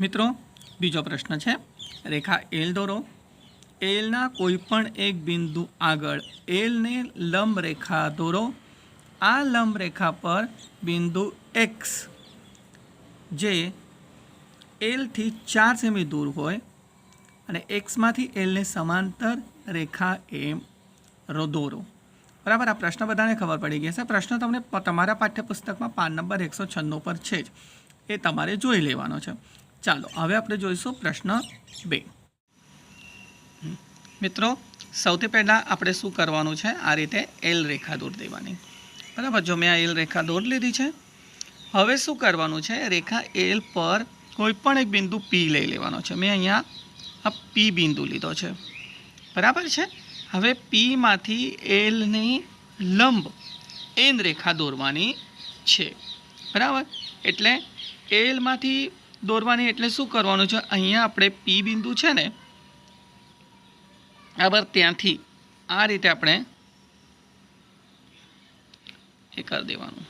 મિત્રો, બીજો પ્રશ્ન છે. રેખા એલ દોરો. એલના કોઈપણ એક બિંદુ આગળ એલને લંબ રેખા દોરો. આ લંબ રેખા પર બિંદુ એક્સ જે એલથી ચાર સેમી દૂર હોય અને એક્સમાંથી એલને સમાંતર રેખા એમ રો દોરો. બરાબર, આ પ્રશ્ન બધાને ખબર પડી ગઈ છે પ્રશ્ન તમને તમારા પાઠ્યપુસ્તકમાં પાન નંબર એકસો છન્નું પર છે જ. એ તમારે જોઈ લેવાનો છે. ચાલો, હવે આપણે જોઈશું પ્રશ્ન બે. મિત્રો, સૌથી પહેલાં આપણે શું કરવાનું છે? આ રીતે એલ રેખા દોર દેવાની. બરાબર? જો મેં આ એલ રેખા દોર લીધી છે, હવે શું કરવાનું છે? રેખા એલ પર કોઈપણ એક બિંદુ પી લઈ લેવાનો છે. મેં અહીંયા આ પી બિંદુ લીધો છે. બરાબર છે? હવે પીમાંથી એલની લંબ એન રેખા દોરવાની છે. બરાબર? એટલે એલમાંથી દોરવાની એટલે શું કરવાનું છે? અહીંયા આપણે પી બિંદુ છે ને, બરાબર ત્યાંથી આ રીતે આપણે એ કરી દેવાનું.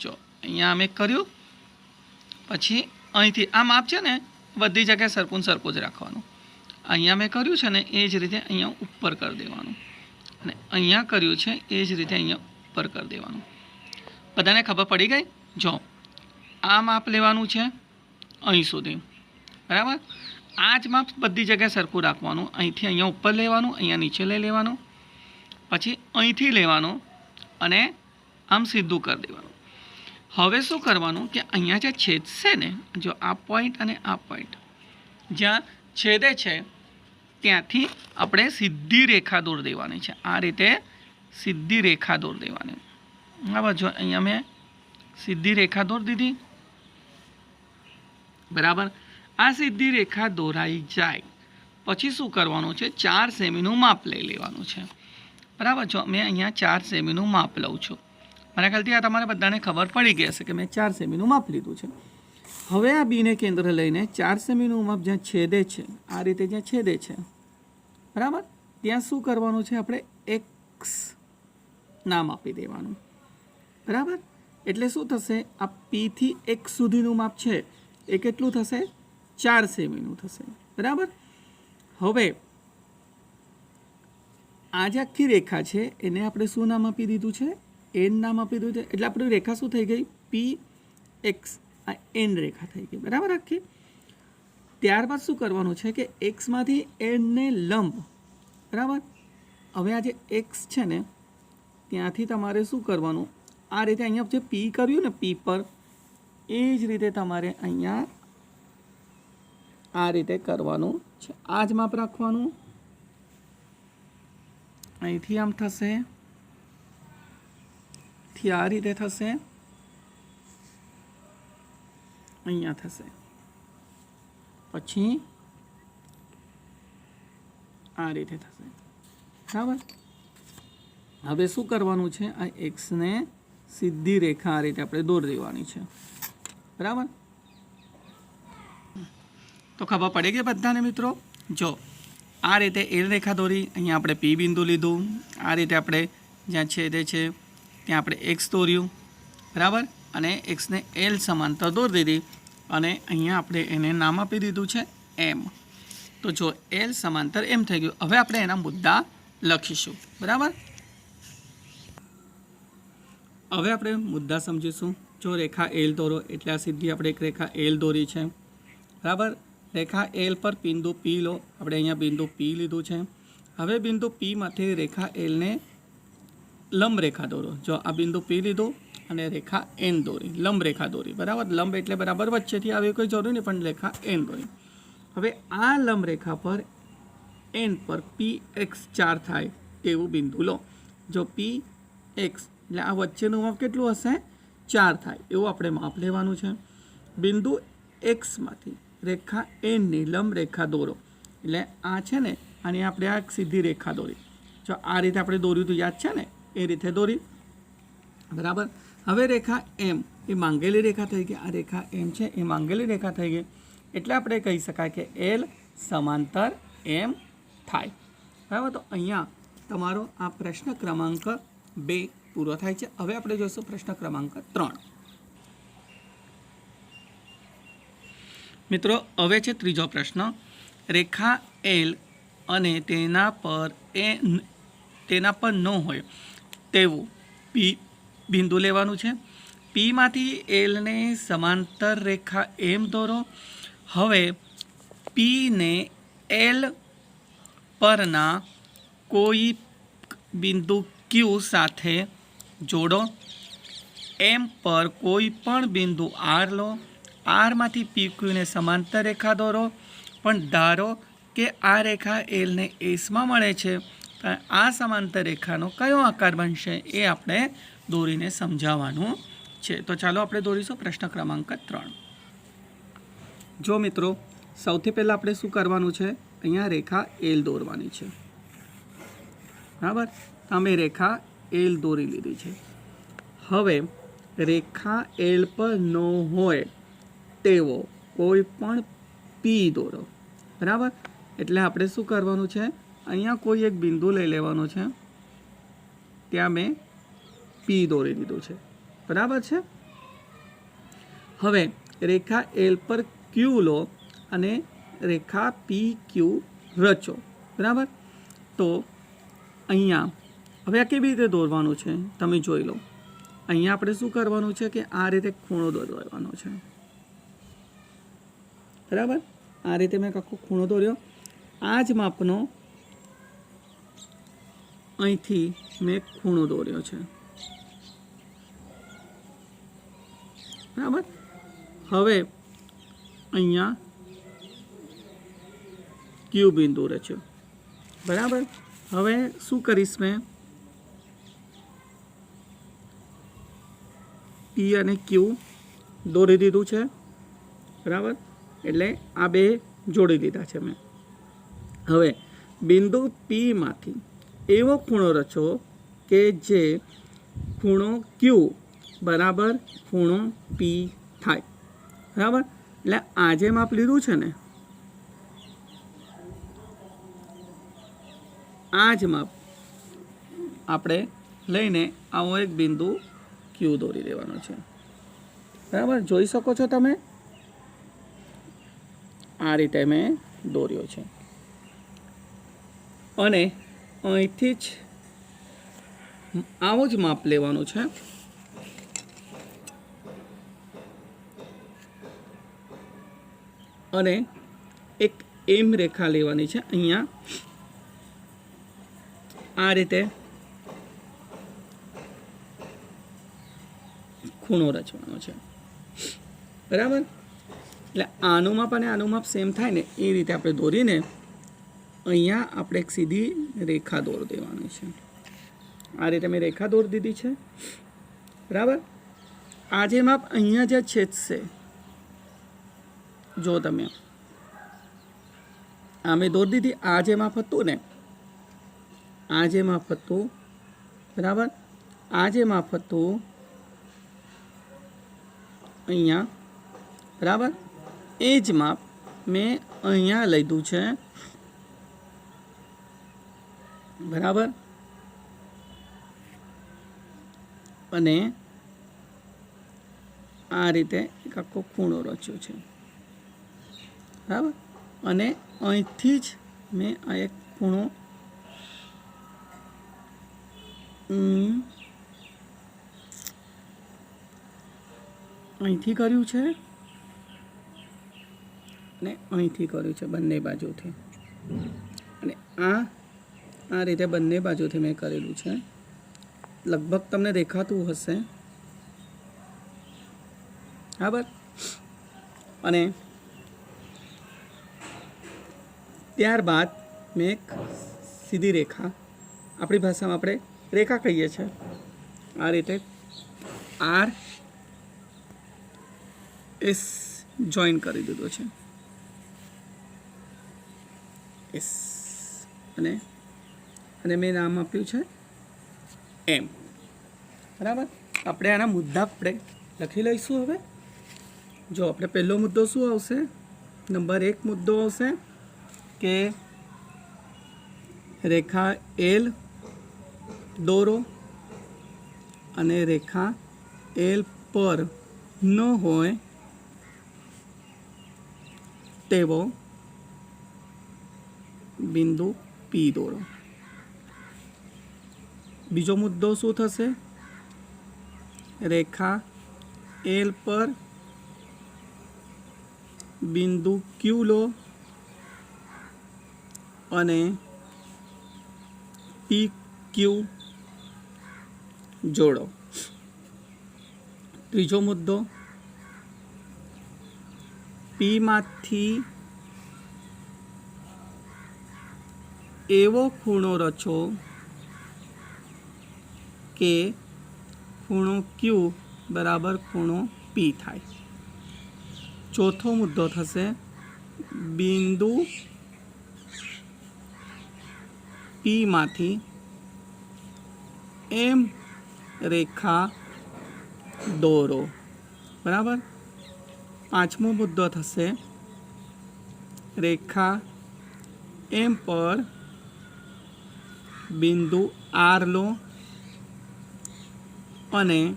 જો, અહીંયા અમે કર્યું. પછી અહીંથી આ માપ છે ને, બધી જગ્યાએ સરખું સરખું જ રાખવાનું. અહીંયા મેં કર્યું છે ને, એ જ રીતે અહીંયા ઉપર કરી દેવાનું. અને અહીંયા કર્યું છે, એ જ રીતે અહીંયા ઉપર કરી દેવાનું. બધાને ખબર પડી ગઈ? જો, આ માપ લેવાનું છે. અહીં સુધી. બરાબર? આ માપ બધી જગ્યાએ સરખું રાખવાનું. અહીંથી અહીંયા ઉપર લેવાનું, અહીંયા નીચે લઈ લેવાનું. પછી અહીંથી લેવાનું અને આમ સીધું કરી દેવાનું. હવે શું કરવાનું કે અહીંયા જે છેદશે ને, જો આ પોઈન્ટ અને આ પોઈન્ટ જ્યાં છેદે છે, ત્યાંથી આપણે સીધી રેખા દોર દેવાની છે. આ રીતે સીધી રેખા દોર દેવાની. બરાબર? જો અહીંયા મેં સીધી રેખા દોર દીધી બરાબર? આ સીધી રેખા દોરાઈ જાય. પછી શું કરવાનું છે? ચાર સેમીનું માપ લઈ લેવાનું છે. બરાબર જો મેં અહીંયા ચાર સેમીનું માપ લઉં છું. મારા ખ્યાલથી આ તમારે બધાને ખબર પડી ગઈ હશે કે મેં ચાર સેમીનું માપ લીધું છે. હવે આ બીને કેન્દ્ર લઈને ચાર સેમીનું માપ જ્યાં છેદે છે, આ રીતે જ્યાં છેદે છે. બરાબર? ત્યાં શું કરવાનું છે? આપણે એક્સ નામ આપી દેવાનું. બરાબર? એટલે શું થશે? આ પીથી એક્સ સુધીનું માપ છે. એ કેટલું થશે, ચાર સેમીનું થશે. બરાબર? હવે, આ જે આખી રેખા છે, એને આપણે શું નામ આપી દીધું છે? એન નામ આપી દીધું છે. એટલે આપણી રેખા શું થઈ ગઈ? પી એક્સ આ એન રેખા થઈ ગઈ. બરાબર આખી? ત્યારબાદ શું કરવાનું છે કે એક્સમાંથી એનને લંબ. બરાબર? હવે આ જે એક્સ છે ને, ત્યાંથી તમારે શું કરવાનું? આ રીતે અહીંયા જે પી કર્યું ને પી પર એ જ રીતે તમારે અહીંયા આ રીતે કરવાનું છે. આ જ માપ રાખવાનું. અહીંથી આમ થશે. થી આ રીતે થશે. અહીંયા થશે. પછી આ રીતે થશે. બરાબર? હવે શું કરવાનું છે? આ એક્સને સીધી રેખા આ રીતે આપણે દોર દેવાની છે. બરાબર? તો ખબર પડી ગઈ બધાને મિત્રો? જો, આ રીતે એલ રેખા દોરી, અહીંયા આપણે પી બિંદુ લીધું. આ રીતે આપણે જ્યાં છેદે છે, ત્યાં આપણે એક્સ દોર્યું. બરાબર? અને એક્સને એલ સમાંતર દોરી દીધી. અને અહીંયા આપણે એને નામ આપી દીધું છે એમ તો જો એલ સમાંતર એમ થઈ ગયું. હવે આપણે એના મુદ્દા લખીશું. બરાબર? હવે આપણે મુદ્દા સમજીશું. જો રેખા એલ દોરો, એટલે આ સીધી આપણે એક રેખા એલ દોરી છે. બરાબર? રેખા એલ પર બિંદુ પી લો. આપણે અહીંયા બિંદુ પી લીધું છે. હવે બિંદુ પીમાંથી રેખા એલને લંબ રેખા દોરો. જો આ બિંદુ પી લીધું અને રેખા એન દોરી. લંબ રેખા દોરી. બરાબર? લંબ એટલે બરાબર વચ્ચેથી આવી કોઈ જરૂર નહીં, પણ રેખા એન દોરી. હવે આ લંબ રેખા પર એન પર પી એક્સ ચાર થાય તેવું બિંદુ લો. જો પી એક્સ એટલે આ વચ્ચેનું માપ કેટલું હશે? ચાર થાય એવું આપણે માપ લેવાનું છે. બિંદુ એક્સમાંથી રેખા એનની લંબ રેખા દોરો. એટલે આ છે ને, આની આપણે આ સીધી રેખા દોરી. જો આ રીતે આપણે દોર્યું તો યાદ છે ને? એ રીતે દોરી. બરાબર? હવે રેખા એમ એ માંગેલી રેખા થઈ ગઈ. આ રેખા એમ છે, એ માંગેલી રેખા થઈ ગઈ. એટલે આપણે કહી શકાય કે એલ સમાંતર એમ થાય. બરાબર? તો અહીંયા તમારો આ પ્રશ્ન ક્રમાંક બે પૂરો થાય છે. હવે આપણે જોઈશું પ્રશ્ન ક્રમાંક ત્રણ. મિત્રો, હવે છે ત્રીજો પ્રશ્ન. રેખા એલ અને તેના પર એ તેના પર ન હોય તેવું પી બિંદુ લેવાનું છે. પીમાંથી એલને સમાંતર રેખા એમ દોરો. હવે પીને એલ પરના કોઈ બિંદુ ક્યુ સાથે જોડો. એમ પર કોઈ પણ બિંદુ આર લો. આરમાંથી પીક્યુને સમાંતર રેખા દોરો. પણ ધારો કે આ રેખા એલને એસમાં મળે છે આ સમાંતર રેખાનો કયો આકાર બનશે એ આપણે દોરીને સમજાવવાનું છે. તો ચાલો આપણે દોરીશું પ્રશ્ન ક્રમાંક ત્રણ. જો મિત્રો, સૌથી પહેલાં આપણે શું કરવાનું છે? અહીંયા રેખા એલ દોરવાની છે. બરાબર? તમે રેખા એલ દોરી લીધી છે. હવે રેખા એલ પર ન હોય તેવો કોઈ પણ પી દોરો. બરાબર? એટલે આપણે શું કરવાનું છે? અહીંયા કોઈ એક બિંદુ લઈ લેવાનું છે. ત્યાં મેં પી દોરી દીધું છે. બરાબર છે? હવે રેખા એલ પર ક્યુ લો અને રેખા પી ક્યુ રચો. બરાબર? તો અહીંયા હવે આ કેવી રીતે દોરવાનું છે? તમે જોઈ લો. અહીંયા આપણે શું કરવાનું છે કે આ રીતે ખૂણો દોરવાનો છે. બરાબર? આ રીતે મેં આખો ખૂણો દોર્યો. આ જ માપનો અહીંથી મેં ખૂણો દોર્યો છે. બરાબર? હવે અહીંયા ક્યુ બિંદુ રચ્યો બરાબર? હવે શું કરીશ મેં? પી અને ક્યુ દોરી દીધું છે. બરાબર? એટલે આ બે જોડી દીધા છે મેં. હવે બિંદુ પીમાંથી એવો ખૂણો રચો કે જે ખૂણો ક્યુ બરાબર ખૂણો પી થાય. બરાબર? એટલે આ જે માપ લીધું છે ને, આ જ માપ આપણે લઈને આવો એક બિંદુ ક્યુ દોરી દેવાનો છે. બરાબર? જોઈ શકો છો તમે? આ રીતે મેં દોર્યો છે. અને અહીંથી જ આવો જ માપ લેવાનું છે. અને એક એમ રેખા લેવાની છે અહીંયા. આ રીતે ખૂણો રચવાનો છે. બરાબર? એટલે આનું માપ અને આનું માપ સેમ થાય ને, એ રીતે આપણે દોરીને અહીંયા આપણે એક સીધી રેખા દોર દેવાની છે. આ રીતે મેં રેખા દોર દીધી છે. બરાબર? આ જે માપ અહીંયા જે છેદશે, જો તમે આ મેં દોર દીધી, આ જે માપ હતું ને, આ જે માપ હતું, બરાબર? આ જે માપ હતું અહીંયા. બરાબર? એ જ માપ મેં અહીંયા લીધું છે. બરાબર? અને આ રીતે એક આખો ખૂણો રચ્યો છે. બરાબર? અને અહીંથી જ મેં આ એક ખૂણો અહીંથી કર્યું છે? અને અહીંથી કર્યું છે બંને બાજુથી. અને આ આ રીતે બંને બાજુથી મેં કરેલું છે. લગભગ તમને દેખાતું હશે. બરાબર અને ત્યારબાદ મેં એક સીધી રેખા, આપણી ભાષામાં આપણે રેખા કહીએ છીએ. આ રીતે આર એસ જોઈન કરી દીધો છે. એસ. અને અને મેં નામ આપ્યું છે એમ. બરાબર? આપણે આના મુદ્દા આપણે લખી લઈશું હવે. જો આપણે પહેલો મુદ્દો શું આવશે? નંબર એક મુદ્દો આવશે કે રેખા એલ દોરો અને રેખા એલ પર ન હોય તેવો બિંદુ પી દોરો. બીજો મુદ્દો શું થશે? રેખા એલ પર બિંદુ ક્યુ લો અને પી ક્યુ જોડો. ત્રીજો મુદ્દો પીમાંથી એવો ખૂણો રચો કે ખૂણો ક્યુ બરાબર ખૂણો પી થાય ચોથો મુદ્દો થશે બિંદુ પીમાંથી એમ રેખા દોરો બરાબર પાંચમો મુદ્દો થશે. રેખા એમ પર બિંદુ આર લો અને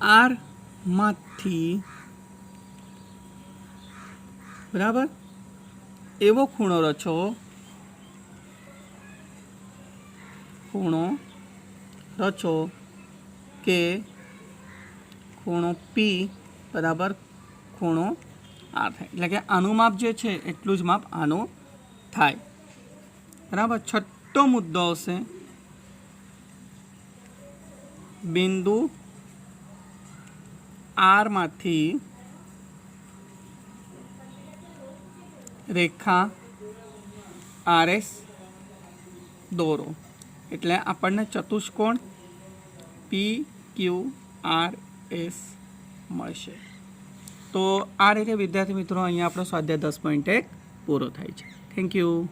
આરમાંથી બરાબર? એવો ખૂણો રચો. ખૂણો રચો કે ખૂણો પી બરાબર ખૂણો આર થાય. એટલે કે આનું માપ જે છે એટલું જ માપ આનું થાય. બરાબર? છઠ્ઠો મુદ્દો આવશે. બિંદુ આરમાંથી રેખા આરએસ દોરો. એટલે આપણને ચતુષ્કોણ પી ક્યુ આર એસ મળશે. તો આ રીતે વિદ્યાર્થી મિત્રો અહીંયા આપણો સ્વાધ્યાય દસ પોઈન્ટ એક પૂરો થાય છે. Thank you